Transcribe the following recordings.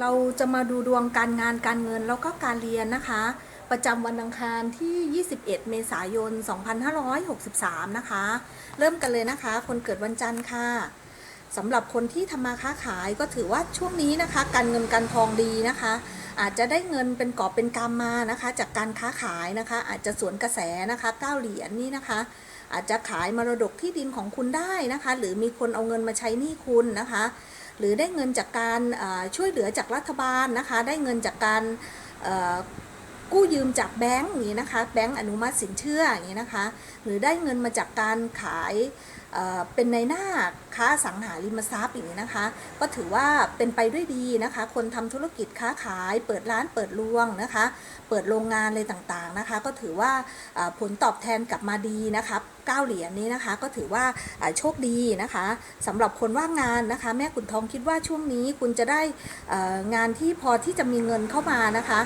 เราจะมาดูดวงการงานการเงินแล้วก็การเรียนนะคะ ประจำวันอังคารที่ 21 เมษายน 2563 นะคะ เริ่มกันเลยนะคะ คนเกิดวันจันทร์ค่ะสำหรับคนที่ทำมาค้าขายก็ถือว่าช่วงนี้นะคะ การเงินการทองดีนะคะ อาจจะได้เงินเป็นกอบเป็นกำมานะคะ จากการค้าขายนะคะ อาจจะสวนกระแสนะคะเก้าเหรียญนี่นะคะ อาจจะขายมรดกที่ดินของคุณได้นะคะ หรือมีคนเอาเงินมาใช้หนี้คุณนะคะ หรือได้เงินจากการช่วยเหลือจากรัฐบาลนะคะ ได้เงินจากการกู้ยืมจากแบงก์อย่างนี้นะคะ แบงก์อนุมัติสินเชื่ออย่างนี้นะคะ หรือได้เงินมาจากการขาย เป็นในหน้าค้าสังหาริมทรัพย์อย่างนี้นะคะ ก็ถือว่าเป็นไปด้วยดีนะคะ คนทำธุรกิจค้าขาย เปิดร้านเปิดรวงนะคะ เปิดโรงงานอะไรต่างๆนะคะ ก็ถือว่าผลตอบแทนกลับมาดีนะคะเก้าเหรียญนี้นะคะ ก็ถือว่าโชคดีนะคะสำหรับคนว่างงานนะคะ แม่ขุนทองคิดว่าช่วงนี้คุณจะได้งานที่พอที่จะมีเงินเข้ามานะคะ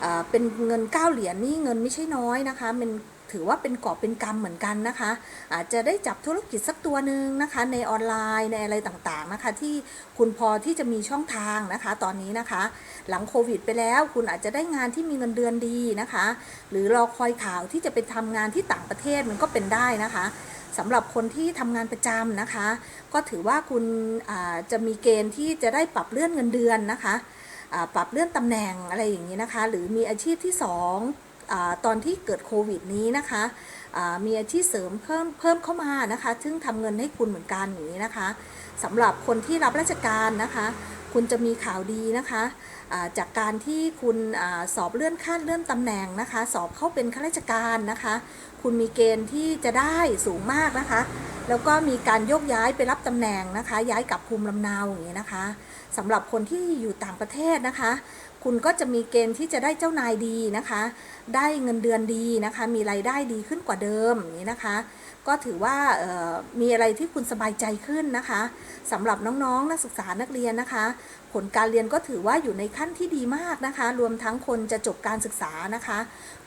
เอ่อเป็นเงินเก้าเหรียญนี่เงินไม่ใช่น้อยนะคะเป็น ถือว่าเป็นกอบเป็นกำเหมือนกันนะคะ อาจจะได้จับธุรกิจสักตัวหนึ่งนะคะ ในออนไลน์ในอะไรต่างๆนะคะ ที่คุณพอที่จะมีช่องทางนะคะ ตอนนี้นะคะ หลังโควิด ไปแล้ว คุณอาจจะได้งานที่มีเงินเดือนดีนะคะ หรือรอคอยข่าวที่จะไปทำงานที่ต่างประเทศมันก็เป็นได้นะคะสำหรับคนที่ทำงานประจำนะคะ ก็ถือว่าคุณจะมีเกณฑ์ที่จะได้ปรับเลื่อนเงินเดือนนะคะ ปรับเลื่อนตำแหน่งอะไรอย่างนี้นะคะ หรือมีอาชีพที่สอง ตอนที่เกิดโควิดนี้นะคะมีอาชีพเสริมเพิ่มเพิ่มเข้ามานะคะ ซึ่งทำเงินให้คุณเหมือนกันอย่างนี้นะคะสำหรับคนที่รับราชการนะคะ คุณจะมีข่าวดีนะคะจากการที่คุณอสอบเลื่อนขั้นเลื่อนตำแหน่งนะคะ สอบเข้าเป็นข้าราชการนะคะ คุณมีเกณฑ์ที่จะได้สูงมากนะคะ แล้วก็มีการโยกย้ายไปรับตำแหน่งนะคะ ย้ายกลับภูมิลำเนาอย่างนี้นะคะสำหรับคนที่อยู่ต่างประเทศนะคะ คุณก็จะมีเกณฑ์ที่จะได้เจ้านายดีนะคะ ได้เงินเดือนดีนะคะ มีรายได้ดีขึ้นกว่าเดิมนี้นะคะ ก็ถือว่ามีอะไรที่คุณสบายใจขึ้นนะคะสำหรับน้องๆ นักศึกษานักเรียนนะคะ ผลการเรียนก็ถือว่าอยู่ในขั้นที่ดีมากนะคะ รวมทั้งคนจะจบการศึกษานะคะ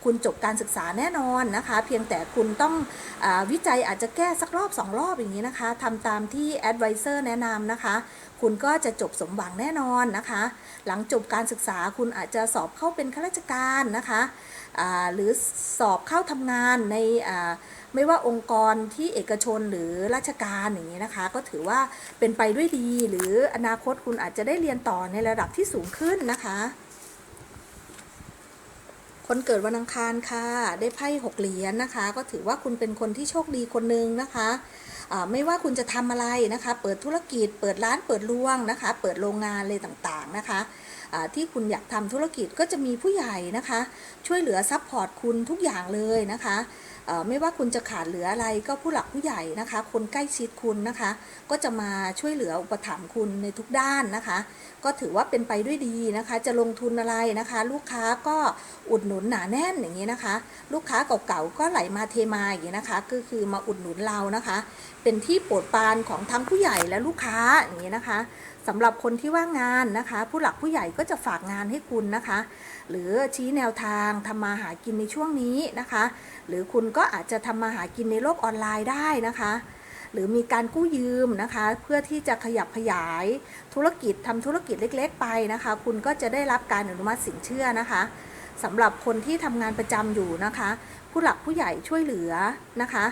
คุณจบการศึกษาแน่นอนนะคะ เพียงแต่คุณต้องอวิจัยอาจจะแก้สักรอบสองรอบอย่างนี้นะคะทำตามที่ advisor แนะนำนะคะ คุณก็จะจบสมหวังแน่นอนนะคะ หลังจบการศึกษาคุณอาจจะสอบเข้าเป็นข้าราชการนะคะหรือสอบเข้าทำงานในไม่ว่าองค์กรที่เอกชนหรือราชการอย่างนี้นะคะ ก็ถือว่าเป็นไปด้วยดี หรืออนาคตคุณอาจจะได้เรียนต่อในระดับที่สูงขึ้นนะคะ คนเกิดวันอังคารค่ะ ได้ไพ่หกเหรียญนะคะ ก็ถือว่าคุณเป็นคนที่โชคดีคนหนึ่งนะคะไม่ว่าคุณจะทำอะไรนะคะ เปิดธุรกิจ เปิดร้านเปิดรวงนะคะ เปิดโรงงานอะไรต่างๆนะคะที่คุณอยากทำธุรกิจก็จะมีผู้ใหญ่นะคะ ช่วยเหลือซัพพอร์ตคุณทุกอย่างเลยนะคะ ไม่ว่าคุณจะขาดเหลืออะไรก็ผู้หลักผู้ใหญ่นะคะ คนใกล้ชิดคุณนะคะ ก็จะมาช่วยเหลืออุปถัมภ์คุณในทุกด้านนะคะ ก็ถือว่าเป็นไปด้วยดีนะคะ จะลงทุนอะไรนะคะ ลูกค้าก็อุดหนุนหนาแน่นอย่างนี้นะคะ ลูกค้าเก่าๆก็ไหลมาเทมาอย่างนี้นะคะ ก็คือมาอุดหนุนเรานะคะ เป็นที่โปรดปรานของทั้งผู้ใหญ่และลูกค้าอย่างนี้นะคะ สำหรับคนที่ว่างงานนะคะ ผู้หลักผู้ใหญ่ก็จะฝากงานให้คุณนะคะ หรือชี้แนวทางทำมาหากินในช่วงนี้นะคะ หรือคุณก็อาจจะทำมาหากินในโลกออนไลน์ได้นะคะ หรือมีการกู้ยืมนะคะ เพื่อที่จะขยับขยายธุรกิจทำธุรกิจเล็ก ๆ ไปนะคะ คุณก็จะได้รับการอนุมัติสินเชื่อนะคะ สำหรับคนที่ทำงานประจำอยู่นะคะ ผู้หลักผู้ใหญ่ช่วยเหลือนะคะ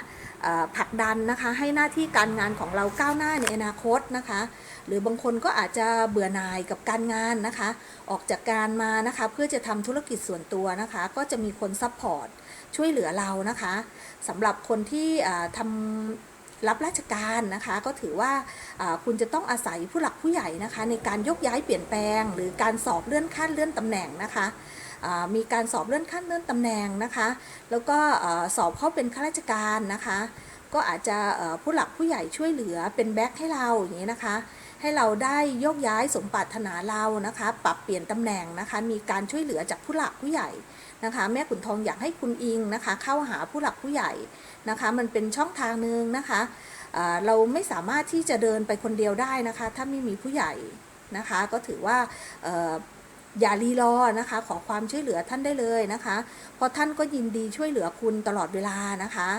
ผลักดันนะคะให้หน้าที่การงานของเราก้าวหน้าในอนาคตนะคะ หรือบางคนก็อาจจะเบื่อหน่ายกับการงานนะคะ ออกจากการมานะคะเพื่อจะทำธุรกิจส่วนตัวนะคะ ก็จะมีคนซัพพอร์ตช่วยเหลือเรานะคะสำหรับคนที่ทำรับราชการนะคะก็ถือว่าคุณจะต้องอาศัยผู้หลักผู้ใหญ่นะคะ ในการยกย้ายเปลี่ยนแปลง หรือการสอบเลื่อนขั้นเลื่อนตำแหน่งนะคะ มีการสอบเลื่อนขั้นเลื่อนตำแหน่งนะคะ แล้วก็สอบเข้าเป็นข้าราชการนะคะ ก็อาจจะผู้หลักผู้ใหญ่ช่วยเหลือเป็นแบ็คให้เราอย่างนี้นะคะ ให้เราได้โยกย้ายสมปรารถนาเรานะคะ ปรับเปลี่ยนตำแหน่งนะคะ มีการช่วยเหลือจากผู้หลักผู้ใหญ่นะคะ แม่ขุนทองอยากให้คุณอิงนะคะ เข้าหาผู้หลักผู้ใหญ่นะคะ มันเป็นช่องทางหนึ่งนะคะเราไม่สามารถที่จะเดินไปคนเดียวได้นะคะ ถ้าไม่มีผู้ใหญ่นะคะ ก็ถือว่า อย่ารีรอนะคะ ขอความช่วยเหลือท่านได้เลยนะคะ เพราะท่านก็ยินดีช่วยเหลือคุณตลอดเวลานะคะ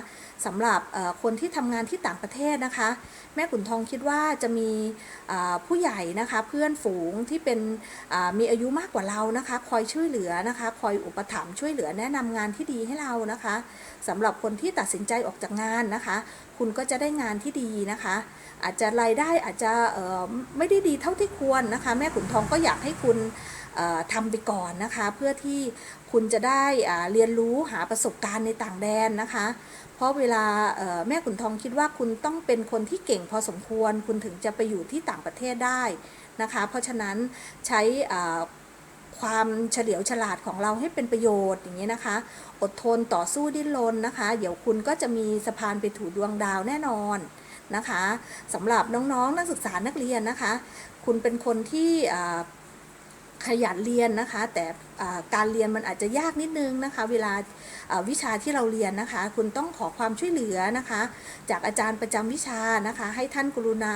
สำหรับคนที่ทำงานที่ต่างประเทศนะคะ แม่ขุนทองคิดว่าจะมีผู้ใหญ่นะคะเพื่อนฝูงที่เป็นมีอายุมากกว่าเรานะคะ คอยช่วยเหลือนะคะ คอยอุปถัมภ์ช่วยเหลือแนะนำงานที่ดีให้เรานะคะสำหรับคนที่ตัดสินใจออกจากงานนะคะ คุณก็จะได้งานที่ดีนะคะ อาจจะรายได้อาจจะไม่ได้ดีเท่าที่ควรนะคะ แม่ขุนทองก็อยากให้คุณ ทำไปก่อนนะคะ เพื่อที่คุณจะได้เรียนรู้หาประสบการณ์ในต่างแดนนะคะ เพราะเวลาแม่ขุนทองคิดว่าคุณต้องเป็นคนที่เก่งพอสมควร คุณถึงจะไปอยู่ที่ต่างประเทศได้นะคะ เพราะฉะนั้นใช้ความเฉลียวฉลาดของเราให้เป็นประโยชน์อย่างนี้นะคะ อดทนต่อสู้ดิ้นรนนะคะ เดี๋ยวคุณก็จะมีสะพานไปถูดวงดาวแน่นอนนะคะสำหรับน้องๆนักศึกษานักเรียนนะคะ คุณเป็นคนที่ ขยันเรียนนะคะ แต่การเรียนมันอาจจะยากนิดนึงนะคะ เวลาวิชาที่เราเรียนนะคะ คุณต้องขอความช่วยเหลือนะคะ จากอาจารย์ประจำวิชานะคะ ให้ท่านกรุณา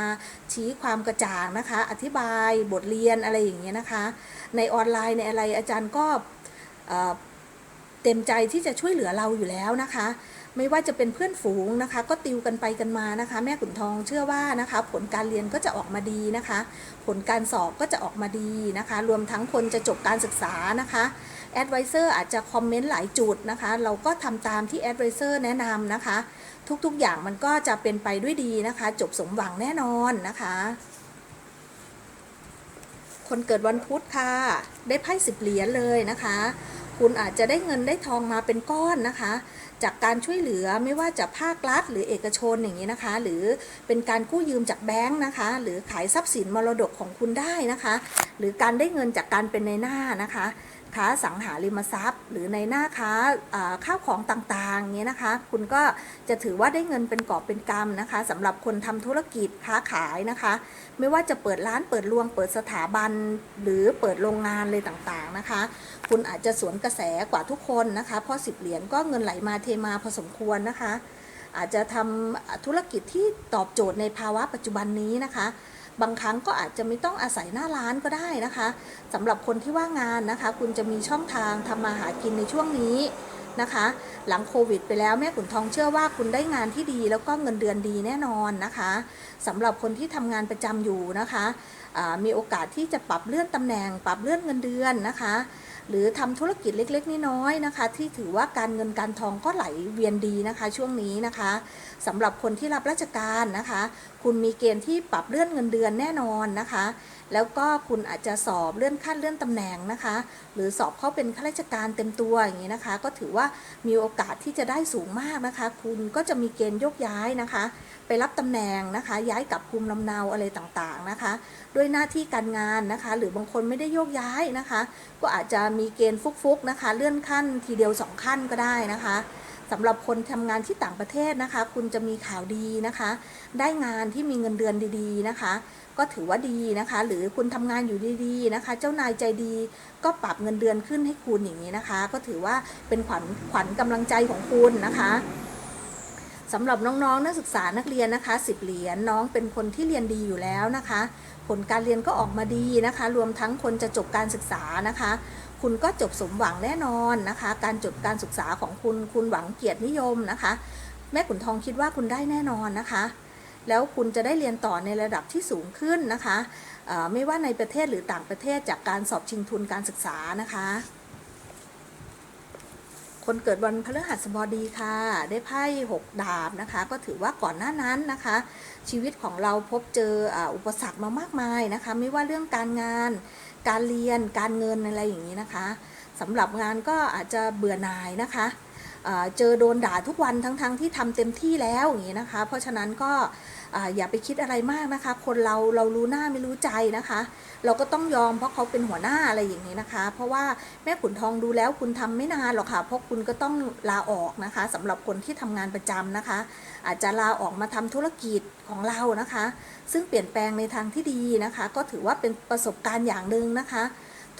ชี้ความกระจ่างนะคะ อธิบายบทเรียนอะไรอย่างเงี้ยนะคะ ในออนไลน์ในอะไรอาจารย์ก็เต็มใจที่จะช่วยเหลือเราอยู่แล้วนะคะ ไม่ว่าจะเป็นเพื่อนฝูงนะคะ ก็ติวกันไปกันมานะคะ แม่ขุนทองเชื่อว่านะคะ ผลการเรียนก็จะออกมาดีนะคะ ผลการสอบก็จะออกมาดีนะคะ รวมทั้งคนจะจบการศึกษานะคะแอดไวเซอร์อาจจะคอมเมนต์หลายจุดนะคะ เราก็ทำตามที่แอดไวเซอร์แนะนำนะคะ ทุกๆอย่างมันก็จะเป็นไปด้วยดีนะคะ จบสมหวังแน่นอนนะคะ คนเกิดวันพุธค่ะ ได้ไพ่สิบเหรียญเลยนะคะ คุณอาจจะได้เงินได้ทองมาเป็นก้อนนะคะ จากการช่วยเหลือไม่ว่าจะภาครัฐ หรือเอกชนอย่างนี้นะคะ หรือเป็นการกู้ยืมจากแบงค์นะคะ หรือขายทรัพย์สินมรดกของคุณได้นะคะ หรือการได้เงินจากการเป็นในหน้านะคะ ค้าสังหาริมทรัพย์ หรือในหน้าค้าข้าวของต่างๆอย่างนี้ยนะคะ คุณก็จะถือว่าได้เงินเป็นกอบเป็นกำนะคะสำหรับคนทำธุรกิจค้าขายนะคะ ไม่ว่าจะเปิดร้านเปิดรวง เปิดสถาบัน หรือเปิดโรงงานเลยต่างๆนะคะ คุณอาจจะสวนกระแสกว่าทุกคนนะคะเพราะสิบเหรียญก็เงินไหลมาเทมาพอสมควรนะคะ อาจจะทำธุรกิจที่ตอบโจทย์ในภาวะปัจจุบันนี้นะคะ บางครั้งก็อาจจะไม่ต้องอาศัยหน้าร้านก็ได้นะคะสำหรับคนที่ว่างงานนะคะ คุณจะมีช่องทางทำมาหากินในช่วงนี้นะคะ หลังโควิดไปแล้วแม่ขุนทองเชื่อว่าคุณได้งานที่ดีแล้วก็เงินเดือนดีแน่นอนนะคะสำหรับคนที่ทำงานประจำอยู่นะคะมีโอกาสที่จะปรับเลื่อนตำแหน่ง ปรับเลื่อนเงินเดือนนะคะ หรือทำธุรกิจเล็ก ๆน้อยๆนะคะ ที่ถือว่าการเงินการทองก็ไหลเวียนดีนะคะ ช่วงนี้นะคะ สำหรับคนที่รับราชการนะคะ คุณมีเกณฑ์ที่ปรับเลื่อนเงินเดือนแน่นอนนะคะ แล้วก็คุณอาจจะสอบเลื่อนขั้นเลื่อนตำแหน่งนะคะ หรือสอบเข้าเป็นข้าราชการเต็มตัวอย่างนี้นะคะ ก็ถือว่ามีโอกาสที่จะได้สูงมากนะคะ คุณก็จะมีเกณฑ์โยกย้ายนะคะ ไปรับตำแหน่งนะคะ ย้ายกลับภูมิลำเนาอะไรต่างๆนะคะ ด้วยหน้าที่การงานนะคะ หรือบางคนไม่ได้โยกย้ายนะคะ ก็อาจจะมีเกณฑ์ฟุกๆนะคะ เลื่อนขั้นทีเดียวสองขั้นก็ได้นะคะ สำหรับคนทำงานที่ต่างประเทศนะคะ คุณจะมีข่าวดีนะคะ ได้งานที่มีเงินเดือนดีๆนะคะ ก็ถือว่าดีนะคะ หรือคุณทำงานอยู่ดีๆนะคะ เจ้านายใจดีก็ปรับเงินเดือนขึ้นให้คุณอย่างนี้นะคะ ก็ถือว่าเป็นขวัญขวัญกำลังใจของคุณนะคะสำหรับน้องๆ นักศึกษานักเรียนนะคะสิบเหรียญน้องเป็นคนที่เรียนดีอยู่แล้วนะคะ ผลการเรียนก็ออกมาดีนะคะ รวมทั้งคนจะจบการศึกษานะคะ คุณก็จบสมหวังแน่นอนนะคะ การจบการศึกษาของคุณคุณหวังเกียรตินิยมนะคะ แม่ขุนทองคิดว่าคุณได้แน่นอนนะคะ แล้วคุณจะได้เรียนต่อในระดับที่สูงขึ้นนะคะไม่ว่าในประเทศหรือต่างประเทศจากการสอบชิงทุนการศึกษานะคะ คนเกิดวันพฤหัสบดีค่ะ ได้ไพ่หกดาบนะคะ ก็ถือว่าก่อนหน้านั้นนะคะ ชีวิตของเราพบเจออุปสรรคมามากมายนะคะ ไม่ว่าเรื่องการงาน การเรียนการเงินอะไรอย่างนี้นะคะสำหรับงานก็อาจจะเบื่อหน่ายนะคะ เจอโดนด่าทุกวันทั้งๆที่ทำเต็มที่แล้วอย่างนี้นะคะ เพราะฉะนั้นก็อ่าอย่าไปคิดอะไรมากนะคะ คนเราเรารู้หน้าไม่รู้ใจนะคะ เราก็ต้องยอมเพราะเขาเป็นหัวหน้าอะไรอย่างนี้นะคะ เพราะว่าแม่ขุนทองดูแล้วคุณทำไม่นานหรอกค่ะเพราะคุณก็ต้องลาออกนะคะสำหรับคนที่ทำงานประจำนะคะ อาจจะลาออกมาทำธุรกิจของเรานะคะ ซึ่งเปลี่ยนแปลงในทางที่ดีนะคะ ก็ถือว่าเป็นประสบการณ์อย่างหนึ่งนะคะ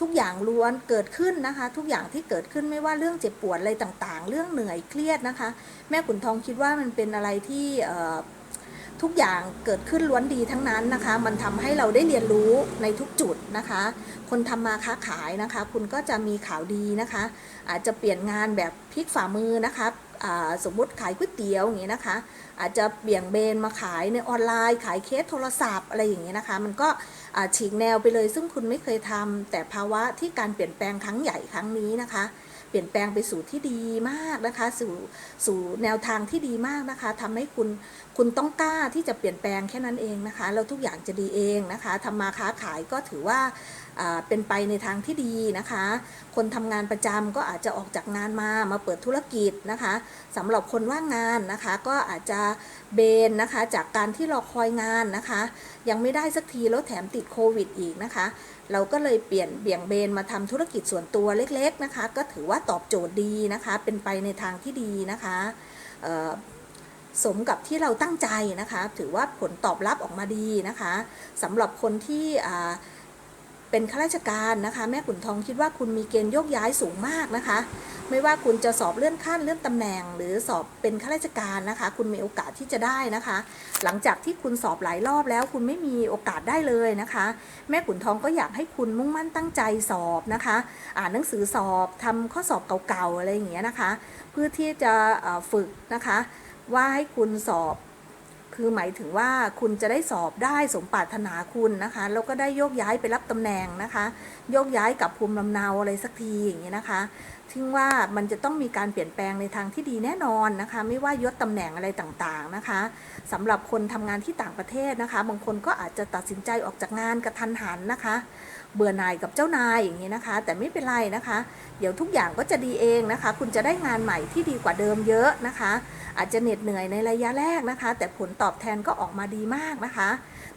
ทุกอย่างล้วนเกิดขึ้นนะคะ ทุกอย่างที่เกิดขึ้นไม่ว่าเรื่องเจ็บปวดอะไรต่างๆ เรื่องเหนื่อยเครียดนะคะ แม่ขุนทองคิดว่ามันเป็นอะไรที่ทุกอย่างเกิดขึ้นล้วนดีทั้งนั้นนะคะ มันทำให้เราได้เรียนรู้ในทุกจุดนะคะ คนทำมาค้าขายนะคะ คุณก็จะมีข่าวดีนะคะ อาจจะเปลี่ยนงานแบบพลิกฝ่ามือนะคะสมมุติขายก๋วยเตี๋ยวอย่างนี้นะคะ อาจจะเบี่ยงเบนมาขายในออนไลน์ ขายเคสโทรศัพท์อะไรอย่างนี้นะคะ มันก็ ฉีกแนวไปเลยซึ่งคุณไม่เคยทำแต่ภาวะที่การเปลี่ยนแปลงครั้งใหญ่ครั้งนี้นะคะ เปลี่ยนแปลงไปสู่ที่ดีมากนะคะ สู่สู่แนวทางที่ดีมากนะคะทำให้คุณ คุณต้องกล้าที่จะเปลี่ยนแปลงแค่นั้นเองนะคะแล้วทุกอย่างจะดีเองนะคะทำมาค้าขายก็ถือว่าเป็นไปในทางที่ดีนะคะ คนทำงานประจำก็อาจจะออกจากงานมามาเปิดธุรกิจนะคะสำหรับคนว่างงานนะคะ ก็อาจจะเบนนะคะจากการที่รอคอยงานนะคะ ยังไม่ได้สักทีแล้วแถมติดโควิดอีกนะคะ เราก็เลยเปลี่ยนเบี่ยงเบนมาทำธุรกิจส่วนตัวเล็ก ๆนะคะ ก็ถือว่าตอบโจทย์ดีนะคะ เป็นไปในทางที่ดีนะคะ สมกับที่เราตั้งใจนะคะ ถือว่าผลตอบรับออกมาดีนะคะสำหรับคนที่เป็นข้าราชการนะคะ แม่ขุนทองคิดว่าคุณมีเกณฑ์โยกย้ายสูงมากนะคะ ไม่ว่าคุณจะสอบเลื่อนขั้นเลื่อนตำแหน่ง หรือสอบเป็นข้าราชการนะคะ คุณมีโอกาสที่จะได้นะคะ หลังจากที่คุณสอบหลายรอบแล้ว คุณไม่มีโอกาสได้เลยนะคะ แม่ขุนทองก็อยากให้คุณมุ่งมั่นตั้งใจสอบนะคะ อ่านหนังสือสอบทำข้อสอบเก่าๆอะไรอย่างเงี้ยนะคะ เพื่อที่จะฝึกนะคะ ว่าให้คุณสอบ คือหมายถึงว่าคุณจะได้สอบได้สมปรารถนาคุณนะคะแล้วก็ได้โยกย้ายไปรับตำแหน่งนะคะ โยกย้ายกับภูมิลำเนาอะไรสักทีอย่างเงี้ยนะคะถึงว่ามันจะต้องมีการเปลี่ยนแปลงในทางที่ดีแน่นอนนะคะ ไม่ว่ายศตำแหน่งอะไรต่างๆนะคะสำหรับคนทำงานที่ต่างประเทศนะคะ บางคนก็อาจจะตัดสินใจออกจากงานกระทันหันนะคะ เบื่อหน่ายกับเจ้านายอย่างนี้นะคะ แต่ไม่เป็นไรนะคะ เดี๋ยวทุกอย่างก็จะดีเองนะคะ คุณจะได้งานใหม่ที่ดีกว่าเดิมเยอะนะคะ อาจจะเหน็ดเหนื่อยในระยะแรกนะคะ แต่ผลตอบแทนก็ออกมาดีมากนะคะ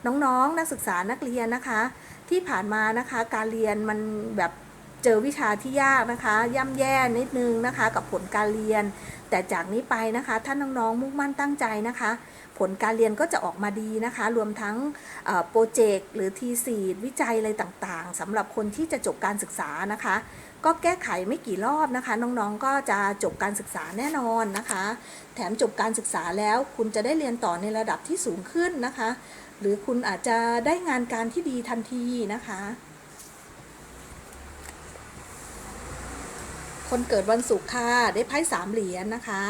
น้องๆนักศึกษานักเรียนนะคะ ที่ผ่านมานะคะ การเรียนมันแบบเจอวิชาที่ยากนะคะ ย่ำแย่นิดนึงนะคะ กับผลการเรียน แต่จากนี้ไปนะคะ ถ้าน้องๆมุ่งมั่นตั้งใจนะคะ ผลการเรียนก็จะออกมาดีนะคะ รวมทั้งโปรเจกต์หรือทีสีวิจัยอะไรต่างๆสำหรับคนที่จะจบการศึกษานะคะ ก็แก้ไขไม่กี่รอบนะคะ น้องๆก็จะจบการศึกษาแน่นอนนะคะ แถมจบการศึกษาแล้วคุณจะได้เรียนต่อในระดับที่สูงขึ้นนะคะ หรือคุณอาจจะได้งานการที่ดีทันทีนะคะคนเกิดวันศุกร์ค่ะ ได้ไพ่สามเหรียญนะคะ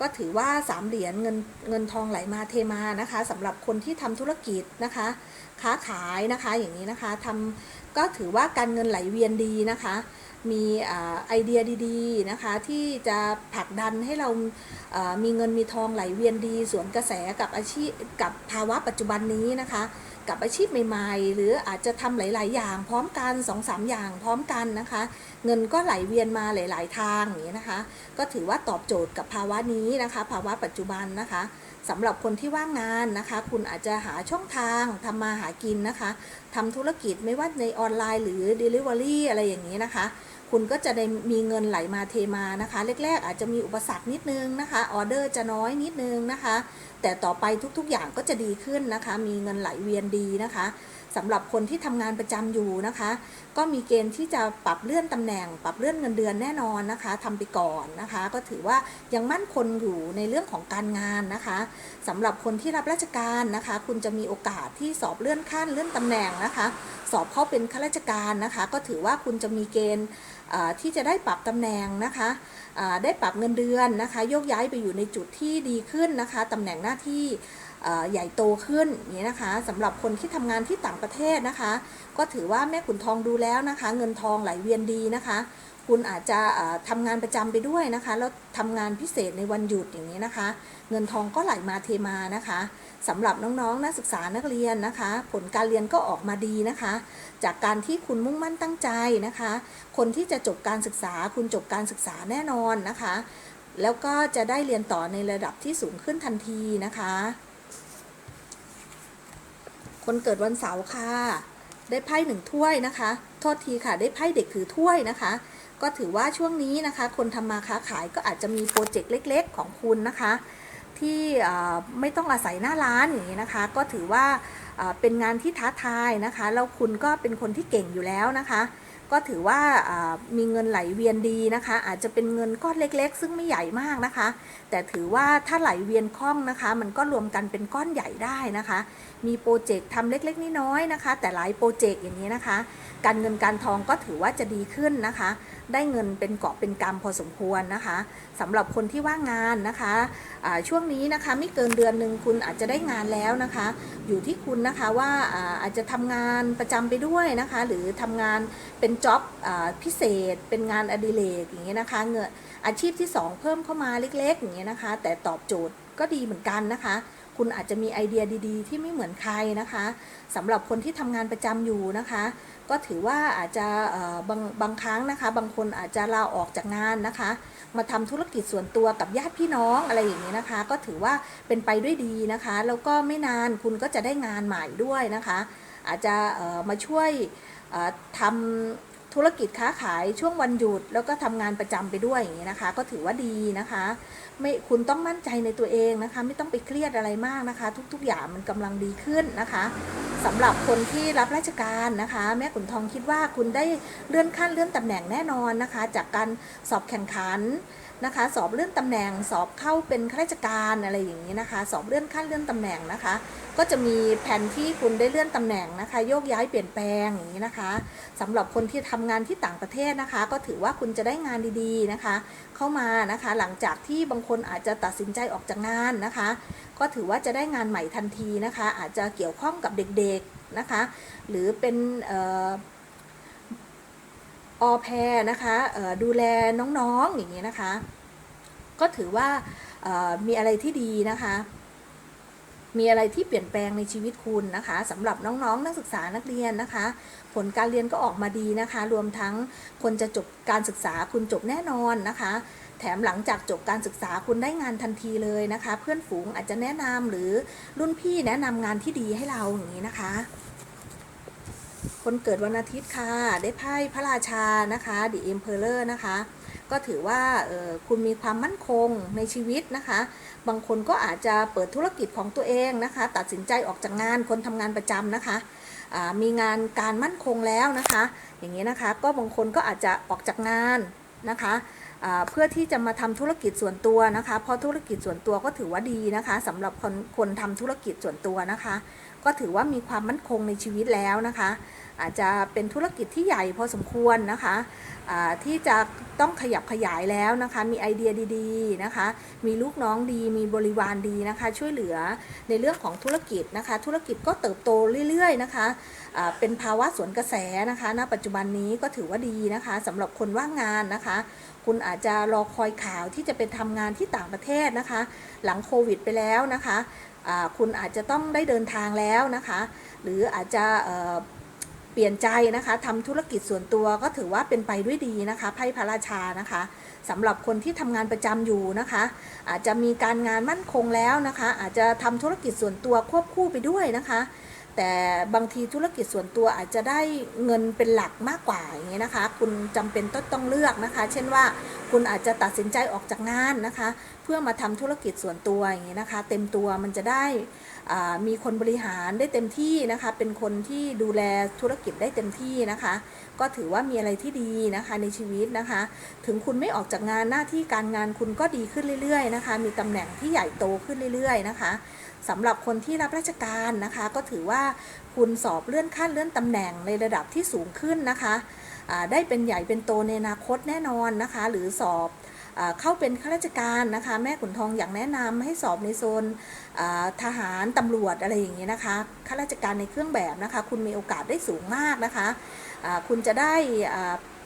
ก็ถือว่าสามเหรียญเงินเงินทองไหลมาเทมานะคะสำหรับคนที่ทำธุรกิจนะคะ ค้าขายนะคะอย่างนี้นะคะทำก็ถือว่าการเงินไหลเวียนดีนะคะมีอไอเดียดีๆนะคะที่จะผลักดันให้เรามีเงินมีทองไหลเวียนดี สวนกระแสกับอาชีพกับภาวะปัจจุบันนี้นะคะ กับอาชีพใหม่ๆ หรืออาจจะทำหลาย ๆ อย่าง พร้อมกัน2อสอย่างพร้อมกันนะคะ เงินก็ไหลเวียนมาหลาย ๆ ทางอย่างนี้นะคะ ก็ถือว่าตอบโจทย์กับภาวะนี้นะคะ ภาวะปัจจุบันนะคะสำหรับคนที่ว่างงานนะคะ คุณอาจจะหาช่องทางทำมาหากินนะคะทำธุรกิจไม่ว่าในออนไลน์หรือ Delivery อะไรอย่างนี้นะคะคุณก็จะได้มีเงินไหลมาเทมานะคะ แรก ๆ อาจจะมีอุปสรรคนิดนึงนะคะ ออเดอร์จะน้อยนิดนึงนะคะ แต่ต่อไปทุกๆอย่างก็จะดีขึ้นนะคะ มีเงินไหลเวียนดีนะคะ สำหรับคนที่ทำงานประจำอยู่นะคะ ก็มีเกณฑ์ที่จะปรับเลื่อนตำแหน่ง ปรับเลื่อนเงินเดือนแน่นอนนะคะทำไปก่อนนะคะ ก็ถือว่ายังมั่นคงอยู่ในเรื่องของการงานนะคะสำหรับคนที่รับราชการนะคะ คุณจะมีโอกาสที่สอบเลื่อนขั้นเลื่อนตำแหน่งนะคะ สอบเข้าเป็นข้าราชการนะคะ ก็ถือว่าคุณจะมีเกณฑ์ที่จะได้ปรับตำแหน่งนะคะได้ปรับเงินเดือนนะคะ โยกย้ายไปอยู่ในจุดที่ดีขึ้นนะคะตำแหน่งหน้าที่ ใหญ่โตขึ้นอย่างนี้นะคะสำหรับคนที่ทำงานที่ต่างประเทศนะคะ ก็ถือว่าแม่ขุนทองดูแล้วนะคะ เงินทองไหลเวียนดีนะคะ คุณอาจจะทำงานประจำไปด้วยนะคะ แล้วทำงานพิเศษในวันหยุดอย่างนี้นะคะ เงินทองก็ไหลมาเทมานะคะสำหรับน้องๆนักศึกษานักเรียนนะคะ ผลการเรียนก็ออกมาดีนะคะ จากการที่คุณมุ่งมั่นตั้งใจนะคะ คนที่จะจบการศึกษา คุณจบการศึกษาแน่นอนนะคะ แล้วก็จะได้เรียนต่อในระดับที่สูงขึ้นทันทีนะคะ คนเกิดวันเสาร์ค่ะ ได้ไพ่หนึ่งถ้วยนะคะ โทษทีค่ะ ได้ไพ่เด็กถือถ้วยนะคะ ก็ถือว่าช่วงนี้นะคะ คนทำมาค้าขายก็อาจจะมีโปรเจกต์เล็ก ๆ ของคุณนะคะ ที่ไม่ต้องอาศัยหน้าร้านอย่างนี้นะคะ ก็ถือว่าเป็นงานที่ท้าทายนะคะแล้วคุณก็เป็นคนที่เก่งอยู่แล้วนะคะก็ถือว่ามีเงินไหลเวียนดีนะคะ อาจจะเป็นเงินก้อนเล็กๆ ซึ่งไม่ใหญ่มากนะคะ แต่ถือว่าถ้าไหลเวียนคล่องนะคะ มันก็รวมกันเป็นก้อนใหญ่ได้นะคะ มีโปรเจกต์ทำเล็กๆน้อยๆนะคะ แต่หลายโปรเจกต์อย่างนี้นะคะ การเงินการทองก็ถือว่าจะดีขึ้นนะคะ ได้เงินเป็นเกาะเป็นกำพอสมควรนะคะสำหรับคนที่ว่างงานนะคะอ่าช่วงนี้นะคะไม่เกินเดือนหนึ่งคุณอาจจะได้งานแล้วนะคะ อยู่ที่คุณนะคะว่าอาจจะทำงานประจำไปด้วยนะคะ หรือทำงานเป็นจ็อบพิเศษ เป็นงานอดิเรกอย่างเงี้ยนะคะเงินอาชีพที่ 2 เพิ่มเข้ามาเล็กๆอย่างเงี้ยนะคะ แต่ตอบโจทย์ก็ดีเหมือนกันนะคะ คุณอาจจะมีไอเดียดี ๆ ที่ไม่เหมือนใครนะคะสำหรับคนที่ทำงานประจำอยู่นะคะ ก็ถือว่าอาจจะบางบางครั้งนะคะ บางคนอาจจะลาออกจากงานนะคะ มาทำธุรกิจส่วนตัวกับญาติพี่น้องอะไรอย่างนี้นะคะ ก็ถือว่าเป็นไปด้วยดีนะคะ แล้วก็ไม่นานคุณก็จะได้งานใหม่ด้วยนะคะ อาจจะมาช่วยทำ ธุรกิจค้าขายช่วงวันหยุด แล้วก็ทำงานประจำไปด้วยอย่างนี้นะคะ ก็ถือว่าดีนะคะ ไม่คุณต้องมั่นใจในตัวเองนะคะ ไม่ต้องไปเครียดอะไรมากนะคะ ทุก ๆ อย่างมันกำลังดีขึ้นนะคะสำหรับคนที่รับราชการนะคะ แม่ขุนทองคิดว่าคุณได้เลื่อนขั้นเลื่อนตำแหน่งแน่นอนนะคะ จากการสอบแข่งขัน นะคะ สอบเลื่อนตำแหน่ง สอบเข้าเป็นข้าราชการอะไรอย่างนี้นะคะ สอบเลื่อนขั้นเลื่อนตำแหน่งนะคะ ก็จะมีแผนที่คุณได้เลื่อนตำแหน่งนะคะ โยกย้ายเปลี่ยนแปลงอย่างนี้นะคะสำหรับคนที่ทำงานที่ต่างประเทศนะคะ ก็ถือว่าคุณจะได้งานดีๆนะคะ เข้ามานะคะ หลังจากที่บางคนอาจจะตัดสินใจออกจากงานนะคะ ก็ถือว่าจะได้งานใหม่ทันทีนะคะ อาจจะเกี่ยวข้องกับเด็กๆนะคะ หรือเป็นเอ่อ อแพรนะคะดูแลน้องๆอย่างนี้นะคะ ก็ถือว่ามีอะไรที่ดีนะคะ มีอะไรที่เปลี่ยนแปลงในชีวิตคุณนะคะสำหรับน้องๆ นักศึกษานักเรียนนะคะ ผลการเรียนก็ออกมาดีนะคะ รวมทั้งคนจะจบการศึกษาคุณจบแน่นอนนะคะแถมหลังจากจบการศึกษาคุณได้งานทันทีเลยนะคะ เพื่อนฝูงอาจจะแนะนำหรือรุ่นพี่แนะนำงานที่ดีให้เราอย่างนี้นะคะ คนเกิดวันอาทิตย์ค่ะ ได้ไพ่พระราชานะคะ The Emperor นะคะ ก็ถือว่าคุณมีความมั่นคงในชีวิตนะคะ บางคนก็อาจจะเปิดธุรกิจของตัวเองนะคะ ตัดสินใจออกจากงานคนทำงานประจำนะคะมีงานการมั่นคงแล้วนะคะ อย่างนี้นะคะก็บางคนก็อาจจะออกจากงานนะคะเพื่อที่จะมาทำธุรกิจส่วนตัวนะคะ เพราะธุรกิจส่วนตัวก็ถือว่าดีนะคะสำหรับคนคนทำธุรกิจส่วนตัวนะคะ ก็ถือว่ามีความมั่นคงในชีวิตแล้วนะคะ อาจจะเป็นธุรกิจที่ใหญ่พอสมควรนะคะที่จะต้องขยับขยายแล้วนะคะ มีไอเดียดีๆนะคะ มีลูกน้องดี มีบริวารดีนะคะ ช่วยเหลือในเรื่องของธุรกิจนะคะ ธุรกิจก็เติบโตเรื่อยๆนะคะอ่าเป็นภาวะสวนกระแสนะคะณปัจจุบันนี้ก็ถือว่าดีนะคะสำหรับคนว่างงานนะคะ คุณอาจจะรอคอยข่าวที่จะเป็นทำงานที่ต่างประเทศนะคะ หลังโควิดไปแล้วนะคะอ่าคุณอาจจะต้องได้เดินทางแล้วนะคะ หรืออาจจะ เปลี่ยนใจนะคะทำธุรกิจส่วนตัวก็ถือว่าเป็นไปด้วยดีนะคะไพ่พระราชานะคะสำหรับคนที่ทำงานประจำอยู่นะคะ อาจจะมีการงานมั่นคงแล้วนะคะ อาจจะทำธุรกิจส่วนตัวควบคู่ไปด้วยนะคะ แต่บางทีธุรกิจส่วนตัวอาจจะได้เงินเป็นหลักมากกว่าอย่างเงี้ยนะคะ คุณจำเป็นต้องต้องเลือกนะคะ เช่นว่าคุณอาจจะตัดสินใจออกจากงานนะคะ เพื่อมาทำธุรกิจส่วนตัวอย่างเงี้ยนะคะ เต็มตัวมันจะได้มีคนบริหารได้เต็มที่นะคะ เป็นคนที่ดูแลธุรกิจได้เต็มที่นะคะ ก็ถือว่ามีอะไรที่ดีนะคะในชีวิตนะคะ ถึงคุณไม่ออกจากงานหน้าที่การงานคุณก็ดีขึ้นเรื่อยๆนะคะ มีตำแหน่งที่ใหญ่โตขึ้นเรื่อยๆนะคะ สำหรับคนที่รับราชการนะคะ ก็ถือว่าคุณสอบเลื่อนขั้นเลื่อนตำแหน่งในระดับที่สูงขึ้นนะคะได้เป็นใหญ่เป็นโตในอนาคตแน่นอนนะคะ หรือสอบอเข้าเป็นข้าราชการนะคะ แม่ขุนทองอยากแนะนำให้สอบในโซนทหารตำรวจอะไรอย่างเงี้ยนะคะข้าราชการในเครื่องแบบนะคะ คุณมีโอกาสได้สูงมากนะคะคุณจะได้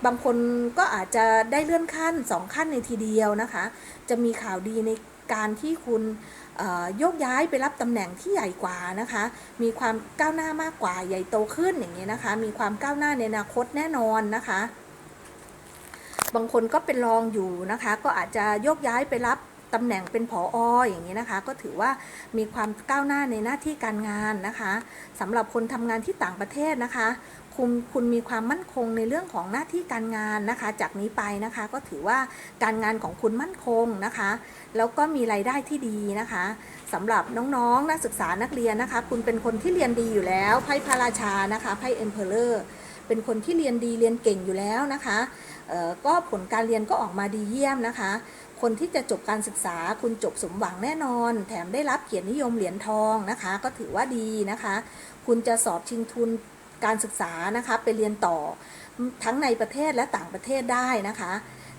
บางคนก็อาจจะได้เลื่อนขั้นสองขั้นในทีเดียวนะคะ จะมีข่าวดีในการที่คุณ โยกย้ายไปรับตำแหน่งที่ใหญ่กว่านะคะ มีความก้าวหน้ามากกว่าใหญ่โตขึ้นอย่างเงี้ยนะคะ มีความก้าวหน้าในอนาคตแน่นอนนะคะ บางคนก็เป็นรองอยู่นะคะ ก็อาจจะโยกย้ายไปรับ ตำแหน่งเป็นผอออย่างนี้นะคะ ก็ถือว่ามีความก้าวหน้าในหน้าที่การงานนะคะสำหรับคนทำงานที่ต่างประเทศนะคะคุณคุณมีความมั่นคงในเรื่องของหน้าที่การงานนะคะ จากนี้ไปนะคะก็ถือว่าการงานของคุณมั่นคงนะคะ แล้วก็มีรายได้ที่ดีนะคะสำหรับน้องๆนักศึกษานักเรียนนะคะ คุณเป็นคนที่เรียนดีอยู่แล้วไพ่พระราชานะคะไพ่เอ็มเพลเลอร์เป็นคนที่เรียนดีเรียนเก่งอยู่แล้วนะคะเอ่อก็ผลการเรียนก็ออกมาดีเยี่ยมนะคะ คนที่จะจบการศึกษาคุณจบสมหวังแน่นอน แถมได้รับเกียรตินิยมเหรียญทองนะคะ ก็ถือว่าดีนะคะ คุณจะสอบชิงทุนการศึกษานะคะไปเรียนต่อทั้งในประเทศและต่างประเทศได้นะคะ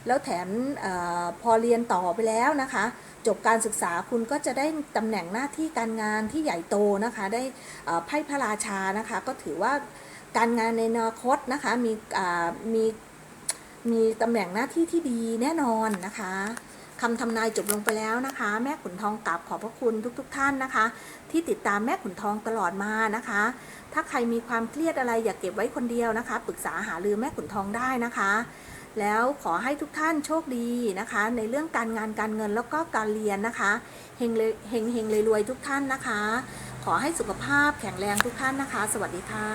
แล้วแถมออพอเรียนต่อไปแล้วนะคะ จบการศึกษาคุณก็จะได้ตำแหน่งหน้าที่การงานที่ใหญ่โตนะคะ ได้ไพ่พระราชานะคะ ก็ถือว่าการงานในอนาคตนะคะมีมีมีตำแหน่งหน้าที่ที่ดีแน่นอนนะคะ คำทำนายจบลงไปแล้วนะคะ แม่ขุนทองกราบขอบพระคุณทุกๆทท่านนะคะ ที่ติดตามแม่ขุนทองตลอดมานะคะ ถ้าใครมีความเครียดอะไรอย่าเก็บไว้คนเดียวนะคะปรึกษาหารือแม่ขุนทองได้นะคะ แล้วขอให้ทุกท่านโชคดีนะคะ ในเรื่องการงานการเงินแล้วก็การเรียนนะคะเฮงเลยเฮงเฮงเลยรวยทุกท่านนะคะ ขอให้สุขภาพแข็งแรงทุกท่านนะคะ สวัสดีค่ะ